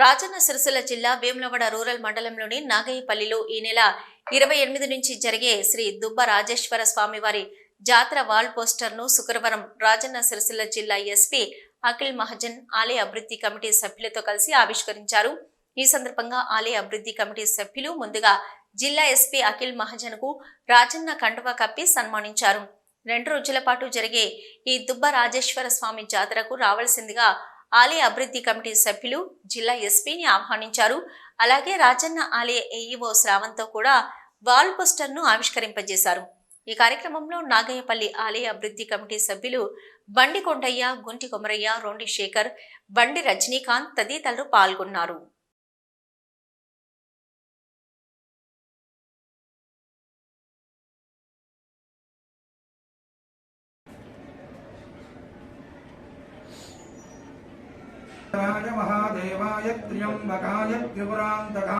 రాజన్న సిరిసిల్ల జిల్లా వేములవాడ రూరల్ మండలంలోని నాగయ్యపల్లిలో ఈ నెల ఇరవై ఎనిమిది నుంచి జరిగే శ్రీ దుబ్బ రాజేశ్వర స్వామివారి జాతర వాల్ పోస్టర్ను శుక్రవారం రాజన్న సిరిసిల్ల జిల్లా ఎస్పీ అఖిల్ మహజన్ ఆలయ అభివృద్ధి కమిటీ సభ్యులతో కలిసి ఆవిష్కరించారు. ఈ సందర్భంగా ఆలయ అభివృద్ధి కమిటీ సభ్యులు ముందుగా జిల్లా ఎస్పీ అఖిల్ మహజన్కు రాజన్న కండువా కప్పి సన్మానించారు. రెండు రోజుల పాటు జరిగే ఈ దుబ్బ రాజేశ్వర స్వామి జాతరకు రావాల్సిందిగా ఆలయ అభివృద్ధి కమిటీ సభ్యులు జిల్లా ఎస్పీని ఆహ్వానించారు. అలాగే రాజన్న ఆలయ ఏఈఓ శ్రావంతో కూడా వాల్ పోస్టర్ను ఆవిష్కరింపజేశారు. ఈ కార్యక్రమంలో నాగయ్యపల్లి ఆలయ అభివృద్ధి కమిటీ సభ్యులు బండి కొండయ్య గుంటి కొమరయ్య రొండి శేఖర్ బండి రజనీకాంత్ తదితరులు పాల్గొన్నారు. రాజ మహాదేవాయ త్ర్యంబకాయ త్రిపురాంతకా